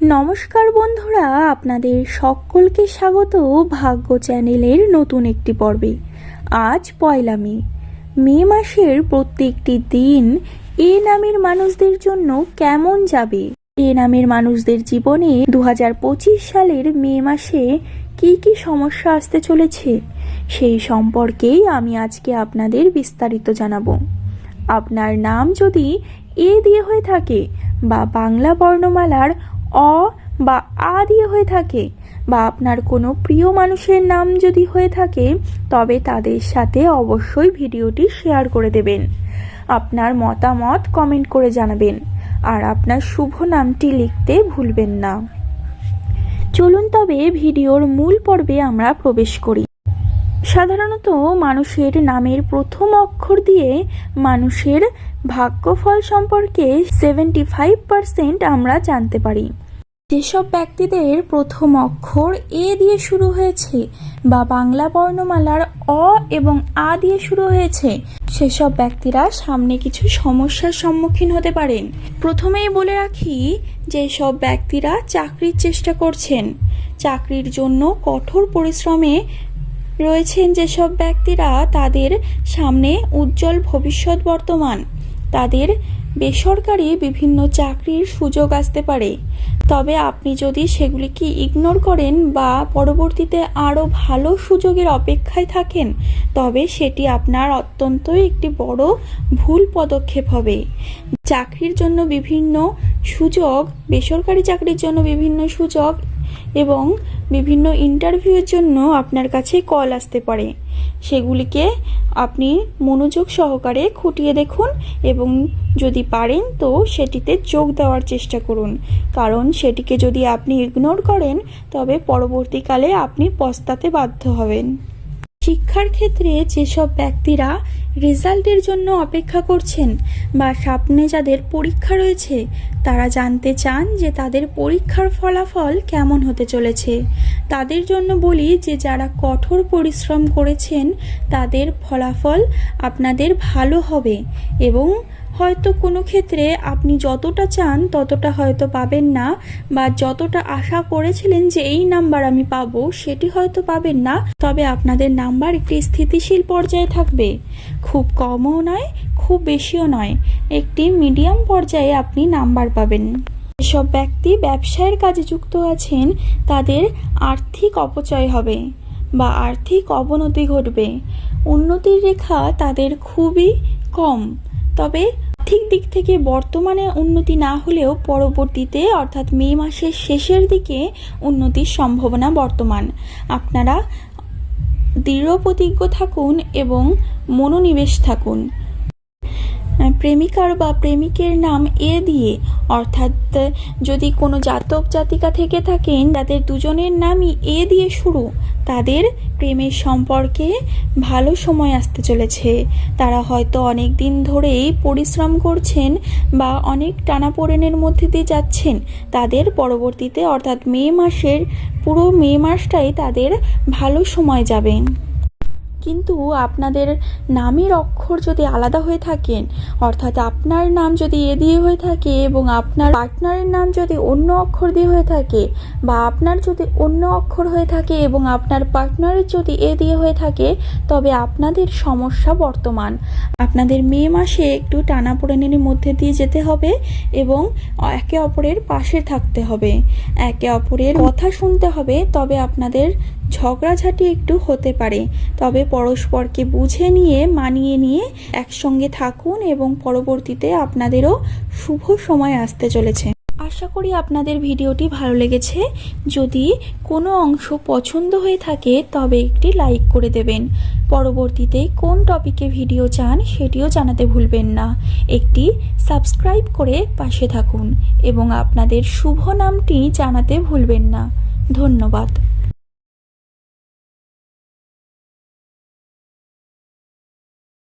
নমস্কার বন্ধুরা, আপনাদের সকলকে স্বাগত ভাগ্য চ্যানেলের নতুন একটি পর্বে। আজ পয়লা মে। মে মাসের প্রত্যেকটি দিন এ নামের মানুষদের জন্য কেমন যাবে? এ নামের মানুষদের জীবনে দুহাজার পঁচিশ সালের মে মাসে কি কি সমস্যা আসতে চলেছে, সেই সম্পর্কেই আমি আজকে আপনাদের বিস্তারিত জানাব। আপনার নাম যদি এ দিয়ে হয়ে থাকে বা বাংলা বর্ণমালার অ বা আ দিয়ে হয়ে থাকে বা আপনার কোনো প্রিয় মানুষের নাম যদি হয়ে থাকে, তবে তাদের সাথে অবশ্যই ভিডিওটি শেয়ার করে দেবেন। আপনার মতামত কমেন্ট করে জানাবেন। আর আপনার শুভ নামটি লিখতে ভুলবেন না। চলুন তবে ভিডিওর মূল পর্বে আমরা প্রবেশ করি। সাধারণত মানুষের নামের প্রথম অক্ষর দিয়ে মানুষের ভাগ্যফল সম্পর্কে সেভেন্টি ফাইভ পার্সেন্ট আমরা জানতে পারি। যেসব ব্যক্তিদের প্রথম অক্ষর এ দিয়ে শুরু হয়েছে বা বাংলা বর্ণমালার অ এবং আ দিয়ে শুরু হয়েছে, সেসব ব্যক্তিরা সামনে কিছু সমস্যার সম্মুখীন হতে পারেন। প্রথমেই বলে রাখি যে সব ব্যক্তিরা চাকরির চেষ্টা করছেন, চাকরির জন্য কঠোর পরিশ্রমে রয়েছেন যেসব ব্যক্তিরা তাদের সামনে উজ্জ্বল ভবিষ্যৎ বর্তমান। তাদের বেসরকারি বিভিন্ন চাকরির সুযোগ আসতে পারে। তবে আপনি যদি সেগুলিকে ইগনোর করেন বা পরবর্তীতে আরও ভালো সুযোগের অপেক্ষায় থাকেন, তবে সেটি আপনার অত্যন্ত একটি বড় ভুল পদক্ষেপ হবে। চাকরির জন্য বিভিন্ন সুযোগ, বেসরকারি চাকরির জন্য বিভিন্ন সুযোগ এবং বিভিন্ন ইন্টারভিউয়ের জন্য আপনার কাছে কল আসতে পারে। সেগুলিকে আপনি মনোযোগ সহকারে খুঁটিয়ে দেখুন এবং যদি পারেন তো সেটিতে যোগ দেওয়ার চেষ্টা করুন। কারণ সেটিকে যদি আপনি ইগনোর করেন, তবে পরবর্তীকালে আপনি পস্তাতে বাধ্য হবেন। শিক্ষার ক্ষেত্রে যেসব ব্যক্তিরা রেজাল্টের জন্য অপেক্ষা করছেন বা সামনে যাদের পরীক্ষা রয়েছে, তারা জানতে চান যে তাদের পরীক্ষার ফলাফল কেমন হতে চলেছে। তাদের জন্য বলি যে যারা কঠোর পরিশ্রম করেছেন, তাদের ফলাফল আপনাদের ভালো হবে এবং হয়তো কোনো ক্ষেত্রে আপনি যতটা চান ততটা হয়তো পাবেন না বা যতটা আশা করেছিলেন যে এই নাম্বার আমি পাবো সেটি হয়তো পাবেন না, তবে আপনাদের নাম্বার একটি স্থিতিশীল পর্যায়ে থাকবে। খুব কমও নয়, খুব বেশিও নয়, একটি মিডিয়াম পর্যায়ে আপনি নাম্বার পাবেন। যেসব ব্যক্তি ব্যবসায়ের কাজে যুক্ত আছেন, তাদের আর্থিক অপচয় হবে বা আর্থিক অবনতি ঘটবে। উন্নতির রেখা তাদের খুবই কম, তবে আর্থিক দিক থেকে বর্তমানে উন্নতি না হলেও পরবর্তীতে, অর্থাৎ মে মাসের শেষের দিকে উন্নতির সম্ভাবনা বর্তমান। আপনারা দৃঢ় প্রতিজ্ঞ থাকুন এবং মনোনিবেশ থাকুন। প্রেমিকার বা প্রেমিকের নাম এ দিয়ে, অর্থাৎ যদি কোনো জাতক জাতিকা থেকে থাকেন, তাদের দুজনের নামই এ দিয়ে শুরু, তাদের প্রেমের সম্পর্কে ভালো সময় আসতে চলেছে। তারা হয়তো অনেক দিন ধরেই পরিশ্রম করছেন বা অনেক টানাপোড়েনের মধ্যে দিয়ে যাচ্ছেন। তাদের পরবর্তীতে অর্থাৎ মে মাসের পুরো মে মাসটাই তাদের ভালো সময় যাবে কিন্তু আপনাদের নামের অক্ষর যদি আলাদা হয়ে থাকেন, অর্থাৎ আপনার নাম যদি এ দিয়ে হয়ে থাকে এবং আপনার পার্টনারের নাম যদি অন্য অক্ষর দিয়ে হয়ে থাকে বা আপনার যদি অন্য অক্ষর হয়ে থাকে এবং আপনার পার্টনারের যদি এ দিয়ে হয়ে থাকে, তবে আপনাদের সমস্যা বর্তমান। আপনাদের মে মাসে একটু টানাপোড়েনের মধ্যে দিয়ে যেতে হবে এবং একে অপরের পাশে থাকতে হবে। একে অপরের কথা শুনতে হবে, তবে আপনাদের ঝগড়াঝাটি একটু হতে পারে, তবে পরস্পরকে বুঝে নিয়ে, মানিয়ে নিয়ে একসঙ্গে থাকুন এবং পরবর্তীতে আপনাদেরও শুভ সময় আসতে চলেছে। আশা করি আপনাদের ভিডিওটি ভালো লেগেছে। যদি কোনো অংশ পছন্দ হয়ে থাকে, তবে একটি লাইক করে দেবেন। পরবর্তীতে কোন টপিকে ভিডিও চান, সেটিও জানাতে ভুলবেন না। একটি সাবস্ক্রাইব করে পাশে থাকুন এবং আপনাদের শুভ নামটি জানাতে ভুলবেন না। ধন্যবাদ।